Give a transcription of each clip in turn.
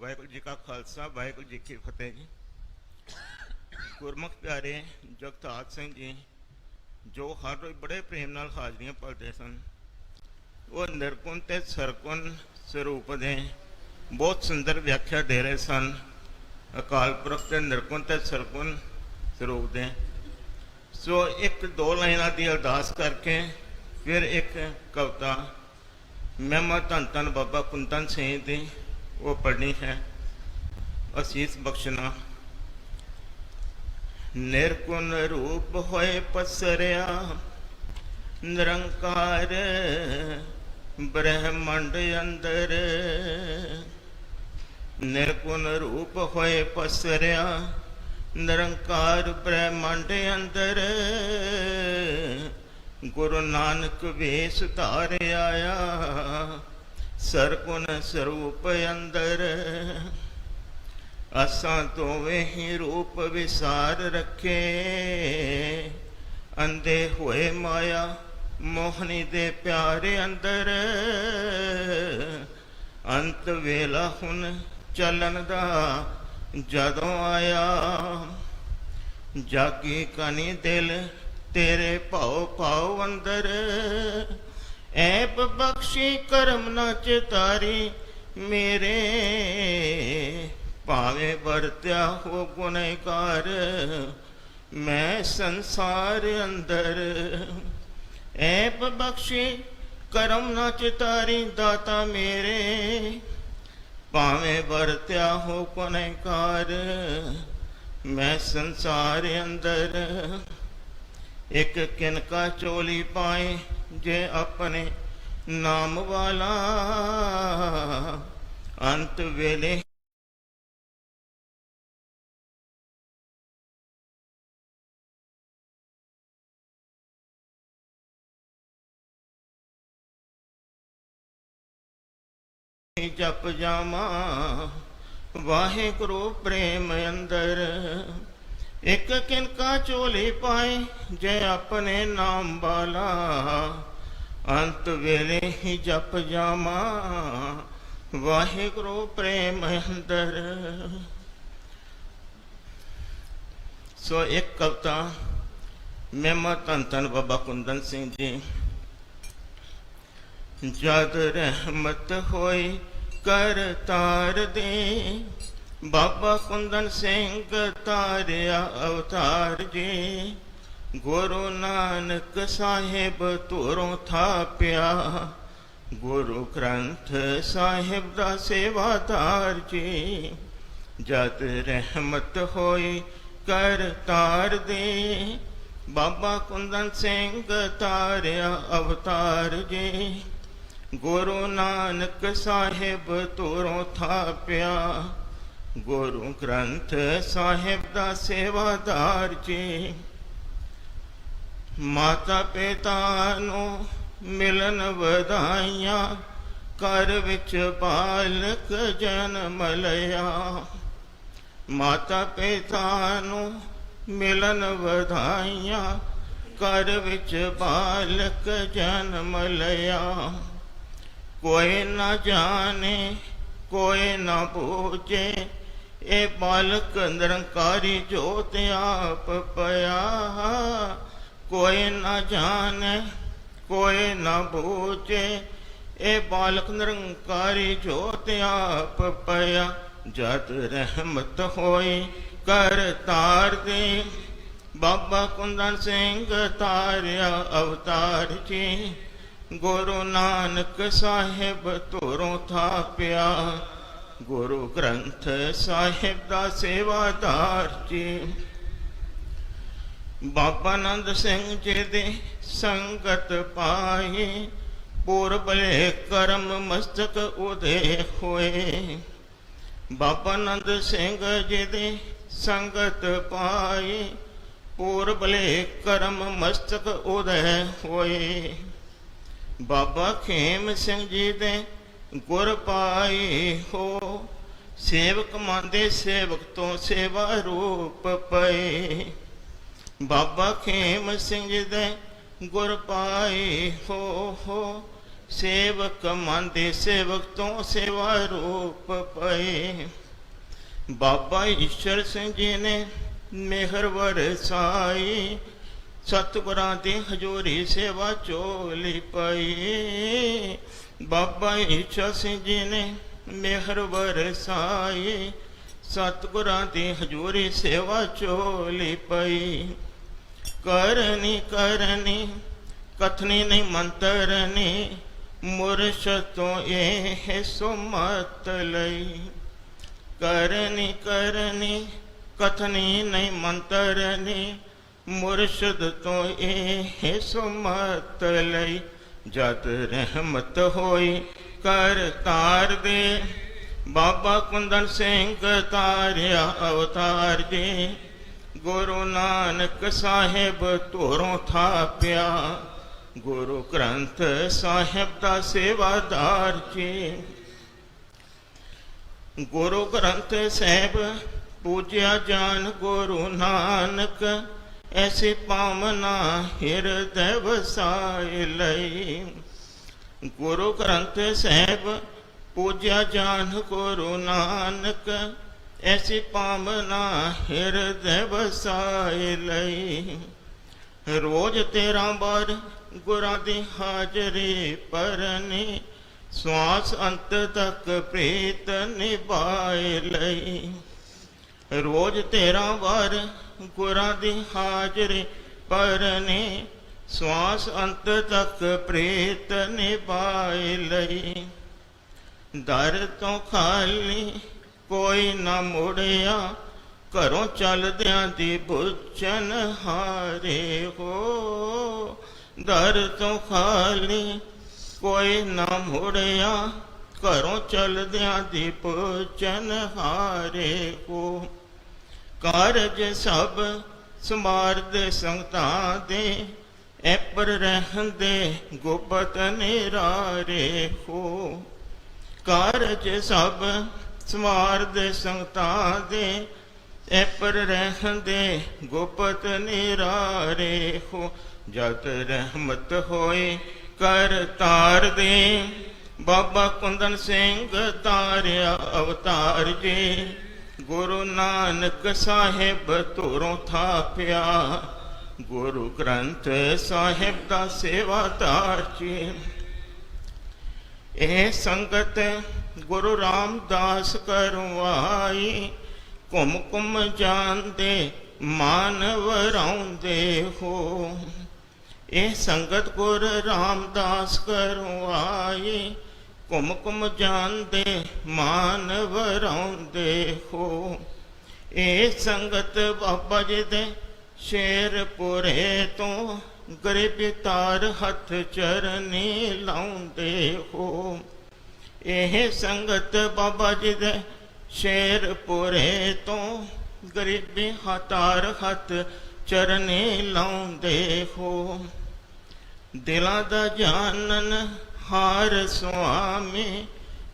ਵਾਹਿਗੁਰੂ ਜੀ ਕਾ ਖਾਲਸਾ ਵਾਹਿਗੁਰੂ ਜੀ ਕੀ ਫਤਿਹ ਜੀ ਗੁਰਮੁਖ ਪਿਆਰੇ ਜਗਤਾਰ ਸਿੰਘ ਜੀ ਜੋ ਹਰ ਰੋਜ਼ ਬੜੇ ਪ੍ਰੇਮ ਨਾਲ ਹਾਜ਼ਰੀਆਂ ਭਰਦੇ ਸਨ ਉਹ ਨਿਰਗੁਣ ਤੇ ਸਰਗੁਣ ਸਰੂਪ ਦੇ ਬਹੁਤ ਸੁੰਦਰ ਵਿਆਖਿਆ ਦੇ ਰਹੇ ਸਨ ਅਕਾਲ ਪੁਰਖ ਦੇ ਨਿਰਗੁਣ ਤੇ ਸਰਗੁਣ ਸਰੂਪ ਦੇ ਸੋ ਇੱਕ ਦੋ ਲਾਈਨਾਂ ਦੀ ਅਰਦਾਸ ਕਰਕੇ ਫਿਰ ਇੱਕ ਕਵਿਤਾ ਮਹਿਮਾ ਧੰਨ ਧੰਨ ਬਾਬਾ ਕੁੰਦਨ ਸਿੰਘ ਦੀ ਉਹ ਪੜ੍ਹਨੀ ਹੈ। ਅਸੀਸ ਬਖਸ਼ਣਾ। ਨਿਰਗੁਣ ਰੂਪ ਹੋਏ ਪਸਰਿਆ। ਨਿਰੰਕਾਰ ਬ੍ਰਹਮੰਡ ਅੰਦਰ। ਨਿਰਗੁਣ ਰੂਪ ਹੋਏ ਪਸਰਿਆ। ਨਿਰੰਕਾਰ ਬ੍ਰਹਮੰਡ ਅੰਦਰ। ਗੁਰੂ ਨਾਨਕ ਵੇਸ ਧਾਰ ਆਇਆ ਸਰਗੁਣ ਸਰੂਪ ਅੰਦਰ। ਅਸਾਂ ਦੋਵੇਂ ਹੀ ਰੂਪ ਵਿਸਾਰ ਰੱਖੇ। ਅੰਦੇ ਹੋਏ ਮਾਇਆ, ਮੋਹਨੀ ਦੇ ਪਿਆਰੇ ਅੰਦਰ। ਅੰਤ ਵੇਲਾ ਹੁਣ ਚੱਲਣ ਦਾ ਜਦੋਂ ਆਇਆ। ਜਾਗੀ ਕਨੀ ਦਿਲ ਤੇਰੇ ਭਾਉ ਭਾਉ ਅੰਦਰ। ਐਬ ਬਖਸ਼ੀ ਕਰਮ ਨਾ ਚਿਤਾਰੀ ਮੇਰੇ। ਭਾਵੇਂ ਵਰਤਿਆ ਹੋ ਗੁਨਹਗਾਰ, ਮੈਂ ਸੰਸਾਰ ਅੰਦਰ। ਐਪ ਬਖਸ਼ੀ ਕਰਮ ਨਾ ਚਿਤਾਰੀ ਦਾਤਾ ਮੇਰੇ। ਭਾਵੇਂ ਵਰਤਿਆ ਹੋ ਗੁਨਹਗਾਰ, ਮੈਂ ਸੰਸਾਰ ਅੰਦਰ। ਇੱਕ ਕਿਨਕਾ ਚੋਲੀ ਪਾਏ ਜੇ ਆਪਣੇ ਨਾਮ ਵਾਲਾ ਅੰਤ ਵੇਲੇ ਜਪ ਜਾਵਾਂ ਵਾਹਿਗੁਰੂ ਪ੍ਰੇਮ ਅੰਦਰ ਇਕ ਕਿਨਕਾ ਝੋਲੀ ਪਾਏ ਜੇ ਆਪਣੇ ਨਾਮ ਵਾਲਾ ਅੰਤ ਵੇਲੇ ਹੀ ਜਪ ਜਾਵਾਂ। ਵਾਹਿਗੁਰੂ ਪ੍ਰੇਮ ਅੰਦਰ। ਸੋ ਇੱਕ ਕਵਤਾ ਮਹਿਮਾ ਧੰਨ ਧੰਨ ਬਾਬਾ ਕੁੰਦਨ ਸਿੰਘ ਜੀ। ਜਦ ਰਹਿਮਤ ਹੋਈ, ਕਰ ਤਾਰ ਦੇ ਬਾਬਾ ਕੁੰਦਨ ਸਿੰਘ ਤਾਰਿਆ ਅਵਤਾਰ ਜੀ, ਗੁਰੂ ਨਾਨਕ ਸਾਹਿਬ ਤੁਰੋਂ ਥਾਪਿਆ। ਗੁਰੂ ਗ੍ਰੰਥ ਸਾਹਿਬ ਦਾ ਸੇਵਾਦਾਰ ਜੀ, ਜਦ ਰਹਿਮਤ ਹੋਈ ਕਰ ਤਾਰ ਦੇ। ਬਾਬਾ ਕੁੰਦਨ ਸਿੰਘ ਤਾਰਿਆ ਅਵਤਾਰ ਜੀ, ਗੁਰੂ ਨਾਨਕ ਸਾਹਿਬ ਤੁਰੋਂ ਥਾਪਿਆ। ਗੁਰੂ ਗ੍ਰੰਥ ਸਾਹਿਬ ਦਾ ਸੇਵਾਦਾਰ ਜੀ। ਮਾਤਾ ਪਿਤਾ ਨੂੰ ਮਿਲਨ ਵਧਾਈਆਂ, ਘਰ ਵਿੱਚ ਬਾਲਕ ਜਨਮ ਲਿਆ। ਮਾਤਾ ਪਿਤਾ ਨੂੰ ਮਿਲਨ ਵਧਾਈਆਂ, ਘਰ ਵਿੱਚ ਬਾਲਕ ਜਨਮ ਲਿਆ। ਕੋਈ ਨਾ ਜਾਣੇ, ਕੋਈ ਨਾ ਬੂਝੇ ਇਹ ਬਾਲਕ ਨਿਰੰਕਾਰੀ ਜੋਤ ਆਪ ਪਿਆ, ਕੋਈ ਨਾ ਜਾਣੇ, ਕੋਈ ਨਾ ਬੂਝੇ। ਇਹ ਬਾਲਕ ਨਿਰੰਕਾਰੀ ਜੋਤ ਆਪ ਪਿਆ, ਜਦ ਰਹਿਮਤ ਹੋਈ ਕਰ ਤਾਰ ਦੇ। ਬਾਬਾ ਕੁੰਦਨ ਸਿੰਘ ਤਾਰਿਆ ਅਵਤਾਰ ਜੀ, ਗੁਰੂ ਨਾਨਕ ਸਾਹਿਬ ਧੁਰੋਂ ਥਾਪਿਆ। ਗੁਰੂ ਗ੍ਰੰਥ ਸਾਹਿਬ ਦਾ ਸੇਵਾਦਾਰ ਜੀ ਬਾਬਾ ਨੰਦ ਸਿੰਘ ਜੀ ਦੇ ਸੰਗਤ ਪਾਈ। ਪੂਰਬਲੇ ਕਰਮ ਮਸਤਕ ਉਦੇ ਹੋਏ। ਬਾਬਾ ਨੰਦ ਸਿੰਘ ਜੀ ਦੇ ਸੰਗਤ ਪਾਈ। ਪੂਰਬਲੇ ਕਰਮ ਮਸਤਕ ਉਦੇ ਹੋਏ। ਬਾਬਾ ਖੇਮ ਸਿੰਘ ਜੀ ਦੇ ਗੁਰ ਪਾਈ ਹੋ, ਸੇਵਕ ਮੰਦੇ ਸੇਵਕ ਤੋਂ ਸੇਵਾ ਰੂਪ ਪਏ। ਬਾਬਾ ਖੇਮ ਸਿੰਘ ਜੀ ਦੇ ਗੁਰ ਪਾਈ ਹੋ ਹੋ, ਸੇਵਕ ਮੰਦੇ ਸੇਵਕ ਤੋਂ ਸੇਵਾ ਰੂਪ ਪਏ। ਬਾਬਾ ਈਸ਼ਰ ਸਿੰਘ ਜੀ ਨੇ ਮਿਹਰ ਵਰਸਾਈ, ਸਤਿਗੁਰਾਂ ਦੀ ਹਜ਼ੂਰੀ ਸੇਵਾ ਚੋਲੀ ਪਈ। ਬਾਬਾ ਈਸ਼ਾ ਸਿੰਘ ਜੀ ਨੇ ਮਿਹਰ ਵਰਸਾਈ, ਸਤਿਗੁਰਾਂ ਦੀ ਹਜ਼ੂਰੀ ਸੇਵਾ ਚੋਲੀ ਪਈ। ਕਰਨੀ ਕਰਨੀ, ਕਥਨੀ ਨਹੀਂ ਮੰਤਰਨੀ ਮੁਰਸ਼ਦ ਤੋਂ ਇਹ ਸੁਮਤ ਲਈ। ਕਰਨੀ ਕਰਨੀ, ਕਥਨੀ ਨਹੀਂ ਮੰਤਰਨੀ ਮੁਰਸ਼ਦ ਤੋਂ ਇਹ ਸੁਮਤ ਲਈ। ਜਦ ਰਹਿਮਤ ਹੋਈ ਕਰ ਤਾਰ ਦੇ। ਬਾਬਾ ਕੁੰਦਨ ਸਿੰਘ ਤਾਰਿਆ ਅਵਤਾਰ ਜੀ ਗੁਰੂ ਨਾਨਕ ਸਾਹਿਬ ਧੋਰੋਂ ਥਾਪਿਆ। ਗੁਰੂ ਗ੍ਰੰਥ ਸਾਹਿਬ ਦਾ ਸੇਵਾਦਾਰ ਜੀ। ਗੁਰੂ ਗ੍ਰੰਥ ਸਾਹਿਬ ਪੂਜਿਆ ਜਾਨ ਗੁਰੂ ਨਾਨਕ। ਐਸੀ ਪਾਵਨਾ ਹਿਰਦੈ ਵਸਾਇ ਲਈ। ਗੁਰੂ ਗ੍ਰੰਥ ਸਾਹਿਬ, ਪੂਜਿਆ ਜਾਨ ਗੁਰੂ ਨਾਨਕ, ਐਸੀ ਪਾਵਨਾ ਹਿਰਦੈ ਵਸਾਇ ਲਈ। ਰੋਜ਼ ਤੇਰਾ ਬਰ ਗੁਰਾਂ ਦੀ ਹਾਜ਼ਰੀ ਪਰਨੀ ਸਵਾਸ ਅੰਤ ਤੱਕ ਪ੍ਰੀਤ ਨਿਭਾਏ ਲਈ। ਰੋਜ਼ ਤੇਰਾ ਵਾਰ ਗੁਰਾਂ ਦੀ ਹਾਜ਼ਰੀ ਪਰਨੀ, ਸਵਾਸ ਅੰਤ ਤੱਕ ਪ੍ਰੇਤ ਨਿਭਾਏ ਲਈ। ਦਰ ਤੋਂ ਖਾਲੀ ਕੋਈ ਨਾ ਮੁੜਿਆ, ਘਰੋਂ ਚੱਲਦਿਆਂ ਦੀ ਬੁੱਝਣ ਹਾਰੇ ਹੋ। ਦਰ ਤੋਂ ਖਾਲੀ ਕੋਈ ਨਾ ਮੁੜਿਆ, ਘਰੋਂ ਚੱਲਦਿਆਂ ਦੀ ਪੁੱਛਨ ਹਾਰੇ ਹੋ। ਕਾਰਜ ਸਭ ਸਮਾਰਦ ਸੰਗਤਾਂ ਦੇ, ਐਪਰ ਰਹਿੰਦੇ ਗੁਪਤ ਨਿਰਾਰੇ ਹੋ। ਕਾਰਜ ਸਭ ਸਮਾਰਦ ਸੰਗਤਾਂ ਦੇ, ਐਪਰ ਰਹਿੰਦੇ ਗੁਪਤ ਨਿਰਾਰੇ ਹੋ। ਜਤ ਰਹਿਮਤ ਹੋਏ ਕਰ ਤਾਰ ਦੇ, ਬਾਬਾ ਕੁੰਦਨ ਸਿੰਘ ਤਾਰਿਆ ਅਵਤਾਰ ਜੀ। ਗੁਰੂ ਨਾਨਕ ਸਾਹਿਬ ਧੁਰੋਂ ਥਾਪਿਆ। ਗੁਰੂ ਗ੍ਰੰਥ ਸਾਹਿਬ ਦਾ ਸੇਵਾਦਾਰ ਜੀ। ਇਹ ਸੰਗਤ ਗੁਰੂ ਰਾਮਦਾਸ ਕਰਵਾਈ ਘੁੰਮ ਘੁੰਮ ਜਾਂਦੇ, ਮਾਨਵ ਰਾਉਂਦੇ ਹੋ। ਇਹ ਸੰਗਤ ਗੁਰ ਰਾਮਦਾਸ ਕਰਵਾਈ ਘੁੰਮ ਘੁੰਮ ਜਾਂਦੇ ਮਾਨ ਵਰਾਉਂਦੇ ਹੋ। ਇਹ ਸੰਗਤ ਬਾਬਾ ਜੀ ਦੇ ਸ਼ੇਰਪੁਰੇ ਤੋਂ ਗਰੀਬ ਤਾਰ ਹੱਥ ਚਰਨੀ ਲਾਉਂਦੇ ਹੋ। ਇਹ ਸੰਗਤ ਬਾਬਾ ਜੀ ਦੇ ਸ਼ੇਰਪੁਰੇ ਤੋਂ ਗਰੀਬੀ ਹਤਾਰ ਹੱਥ ਚਰਨੇ ਲਾਉਂਦੇ ਹੋ। ਦਿਲਾਂ ਦਾ ਜਾਣਨ ਹਾਰ ਸੁਆਮੀ,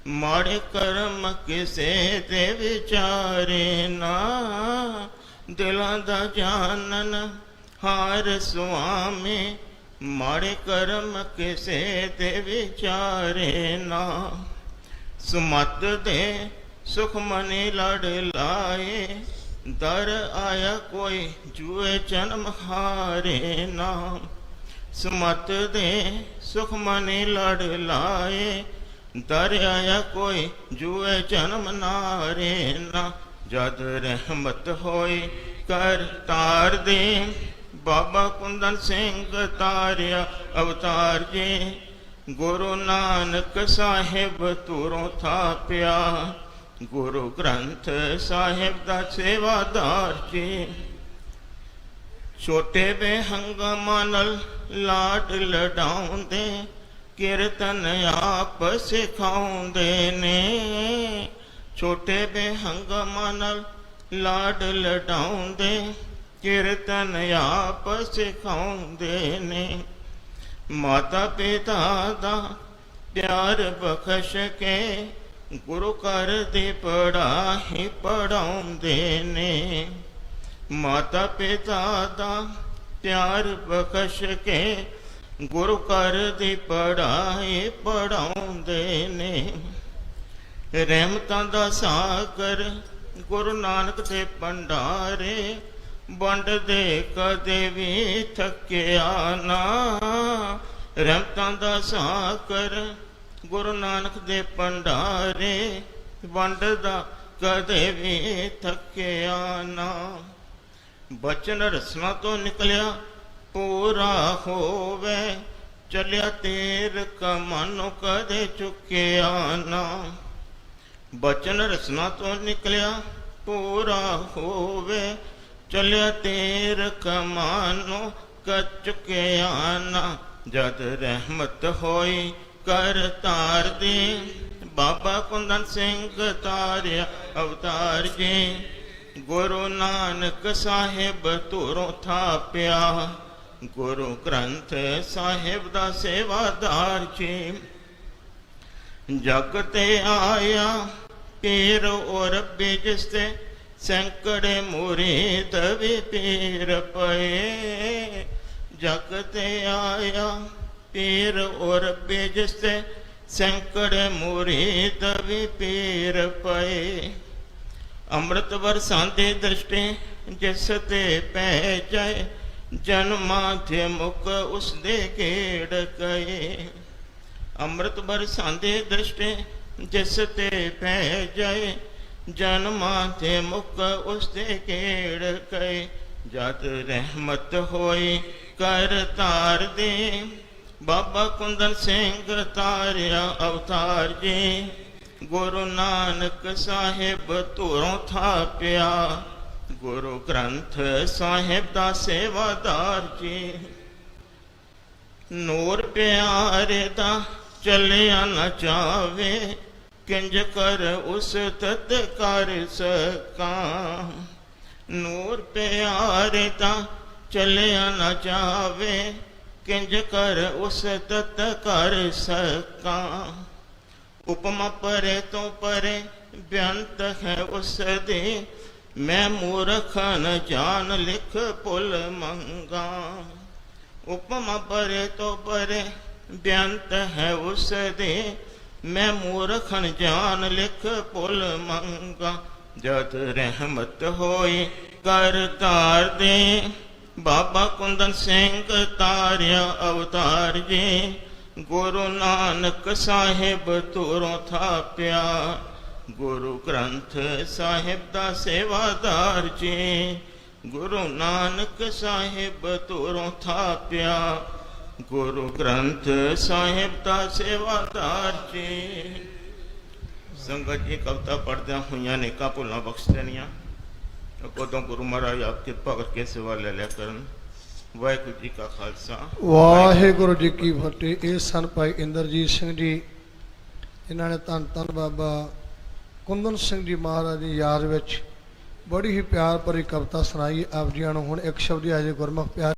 ਮਾੜੇ ਕਰਮ ਕਿਸੇ ਦੇ ਵਿਚਾਰੇ ਨਾ। ਦਿਲਾਂ ਦਾ ਜਾਣਨ ਹਾਰ ਸੁਆਮੀ, ਮਾੜੇ ਕਰਮ ਕਿਸੇ ਦੇ ਵਿਚਾਰੇ ਨਾ। ਸੁਮਤ ਦੇ ਸੁਖ ਮਨੇ ਲੜ ਲਾਏ, ਦਰ ਆਇਆ ਕੋਈ ਜੂਏ ਜਨਮ ਹਾਰੇ ਨਾ। ਸੁਮਤ ਦੇ ਸੁਖ ਮਨੇ ਲੜ ਲਾਏ। ਦਰਿਆ ਕੋਈ, ਜੂਏ ਜਨਮ ਨਾਰੇ ਨਾ। ਜਦ ਰਹਿਮਤ ਹੋਏ, ਕਰ ਤਾਰ ਦੇ। ਬਾਬਾ ਕੁੰਦਨ ਸਿੰਘ ਤਾਰਿਆ ਅਵਤਾਰ ਜੀ। ਗੁਰੂ ਨਾਨਕ ਸਾਹਿਬ ਤੁਰੋਂ ਥਾਪਿਆ। ਗੁਰੂ ਗ੍ਰੰਥ ਸਾਹਿਬ ਦਾ ਸੇਵਾਦਾਰ ਜੀ। ਛੋਟੇ ਬੇਹੰਗਮਾਂ ਨਾਲ ਲਾਡ ਲਡਾਉਂਦੇ, ਕੀਰਤਨ ਆਪ ਸਿਖਾਉਂਦੇ ਨੇ। ਛੋਟੇ ਬੇਹੰਗਮਾਂ ਨਾਲ ਲਾਡ ਲਡਾਉਂਦੇ, ਕੀਰਤਨ ਆਪ ਸਿਖਾਉਂਦੇ ਨੇ। ਮਾਤਾ ਪਿਤਾ ਦਾ ਪਿਆਰ ਬਖਸ਼ ਕੇ ਗੁਰੂ ਘਰ ਦੇ ਪੜਾਹੀ ਪੜਾਉਂਦੇ ਨੇ। ਮਾਤਾ ਪਿਤਾ ਦਾ ਪਿਆਰ ਬਖਸ਼ ਕੇ ਗੁਰੂ ਘਰ ਦੀ ਪੜਾਈ ਪੜਾਉਂਦੇ ਨੇ। ਰਹਿਮਤਾਂ ਦਾ ਸਾਗਰ ਗੁਰੂ ਨਾਨਕ ਦੇ ਭੰਡਾਰੇ ਵੰਡਦੇ ਕਦੇ ਵੀ ਥੱਕਿਆ ਨਾ। ਰਹਿਮਤਾਂ ਦਾ ਸਾਗਰ ਗੁਰੂ ਨਾਨਕ ਦੇ ਭੰਡਾਰੇ ਵੰਡਦਾ ਕਦੇ ਵੀ ਥੱਕਿਆ ਨਾ। ਬਚਨ ਰਸਨਾ ਤੋਂ ਨਿਕਲਿਆ, ਪੂਰਾ ਹੋਵੇ, ਚਲਿਆ ਤੇਰ ਕਮਨੁ ਕਦੇ ਚੁੱਕਿਆ ਨਾ। ਬਚਨ ਰਸਨਾ ਤੋਂ ਨਿਕਲਿਆ, ਪੂਰਾ ਹੋਵੇ, ਚਲਿਆ ਤੇਰ ਕਮਾਨੋ ਕ ਚੁੱਕਿਆ ਨਾ। ਜਦ ਰਹਿਮਤ ਹੋਈ ਕਰ ਤਾਰ ਦੇ, ਬਾਬਾ ਕੁੰਦਨ ਸਿੰਘ ਤਾਰਿਆ ਅਵਤਾਰ ਜੀ। ਗੁਰੂ ਨਾਨਕ ਸਾਹਿਬ ਧੁਰੋਂ ਥਾਪਿਆ। ਗੁਰੂ ਗ੍ਰੰਥ ਸਾਹਿਬ ਦਾ ਸੇਵਾਦਾਰ ਜੀ। ਜਗ ਤੇ ਆਇਆ, ਪੀਰ ਔਰ ਰੱਬੀ ਜਿਸ ਤੇ ਸੈਂਕੜੇ ਮੁਰੀਦ ਵੀ ਪੀਰ ਪਏ। ਜਗ ਤੇ ਆਇਆ, ਪੀਰ ਔਰ ਰੱਬੀ ਜਿਸ ਤੇ ਸੈਂਕੜੇ ਮੁਰੀਦ ਵੀ ਪੀਰ ਪਏ। ਅੰਮ੍ਰਿਤ ਵਰਸਾਂਦੇ ਦ੍ਰਿਸ਼ਟੇ, ਜਿਸ ਤੇ ਪੈ ਜਾਏ ਜਨਮਾਂ ਤੇ ਮੁਕ ਉਸ ਦੇ ਗੇੜ ਗਏ ਅੰਮ੍ਰਿਤ ਵਰਸਾਂਦੇ ਦ੍ਰਿਸ਼ਟੇ, ਜਿਸ ਤੇ ਪੈ ਜਾਏ ਜਨਮਾਂ ਤੇ ਮੁਕ ਉਸ ਦੇ ਗੇੜ ਗਏ ਜਦ ਰਹਿਮਤ ਹੋਈ ਕਰ ਤਾਰ ਦੇ, ਬਾਬਾ ਕੁੰਦਨ ਸਿੰਘ ਤਾਰਿਆ ਅਵਤਾਰ ਜੀ। ਗੁਰੂ ਨਾਨਕ ਸਾਹਿਬ ਧੁਰੋਂ ਥਾਪਿਆ। ਗੁਰੂ ਗ੍ਰੰਥ ਸਾਹਿਬ ਦਾ ਸੇਵਾਦਾਰ ਜੀ। ਨੂਰ ਪਿਆਰੇ ਦਾ ਚੱਲਿਆ ਨਾ ਜਾਵੇ ਕਿੰਜ ਕਰ ਉਸ ਤਤ ਕਰ ਸਕਾਂ। ਨੂਰ ਪਿਆਰੇ ਦਾ ਚੱਲਿਆ ਨਾ ਜਾਵੇ ਕਿੰਜ ਕਰ ਉਸ ਤਤ ਕਰ ਸਕਾਂ। ਉਪਮਾ ਪਰੇ ਤੋਂ ਪਰੇ ਬਿਆੰਤ ਹੈ ਉਸ ਦੇ। ਮੈਂ ਮੂਰਖ ਨ ਜਾਣ ਲਿਖ ਭੁੱਲ ਮੰਗਾ। ਉਪਮਾ ਪਰੇ ਤੋਂ ਪਰੇ ਬਿਆੰਤ ਹੈ ਉਸ ਦੇ। ਮੈਂ ਮੂਰਖ ਜਾਨ ਲਿਖ ਭੁੱਲ ਮੰਗਾ। ਜਦ ਰਹਿਮਤ ਹੋਈ ਕਰ ਤਾਰ ਦੇ। ਬਾਬਾ ਕੁੰਦਨ ਸਿੰਘ ਤਾਰਿਆ ਅਵਤਾਰ ਜੀ। ਗੁਰੂ ਨਾਨਕ ਸਾਹਿਬ ਤੁਰੋਂ ਥਾਪਿਆ। ਗੁਰੂ ਗ੍ਰੰਥ ਸਾਹਿਬ ਦਾ ਸੇਵਾਦਾਰ ਜੀ। ਗੁਰੂ ਨਾਨਕ ਸਾਹਿਬ ਤੁਰੋਂ ਥਾਪਿਆ। ਗੁਰੂ ਗ੍ਰੰਥ ਸਾਹਿਬ ਦਾ ਸੇਵਾਦਾਰ ਜੀ। ਸੰਗਤ ਜੀ, ਕਵਤਾ ਪੜਦਿਆਂ ਹੋਈਆਂ ਨੇਕਾਂ ਭੁੱਲਾਂ ਬਖਸ਼ ਦੇਣੀਆਂ। ਕੋਦੋਂ ਗੁਰੂ ਮਹਾਰਾਜ ਆਪ ਕਿਰਪਾ ਕਰਕੇ ਸੇਵਾ ਲੈ ਲਿਆ ਕਰਨ। ਵਾਹਿਗੁਰੂ ਜੀ ਕਾ ਖਾਲਸਾ। ਵਾਹਿਗੁਰੂ ਜੀ ਕੀ ਫਤਿਹ। ਇਹ ਸਨ ਭਾਈ ਇੰਦਰਜੀਤ ਸਿੰਘ ਜੀ ਇਹਨਾਂ ਨੇ ਧੰਨ ਧੰਨ ਬਾਬਾ ਕੁੰਦਨ ਸਿੰਘ ਜੀ ਮਹਾਰਾਜ ਦੀ ਯਾਦ ਵਿੱਚ ਬੜੀ ਹੀ ਪਿਆਰ ਭਰੀ ਕਵਿਤਾ ਸੁਣਾਈ। ਆਪ ਜੀਆਂ ਨੂੰ ਹੁਣ ਇੱਕ ਸ਼ਬਦ ਹੀ ਅਜੇ ਗੁਰਮੁਖ ਪਿਆਰ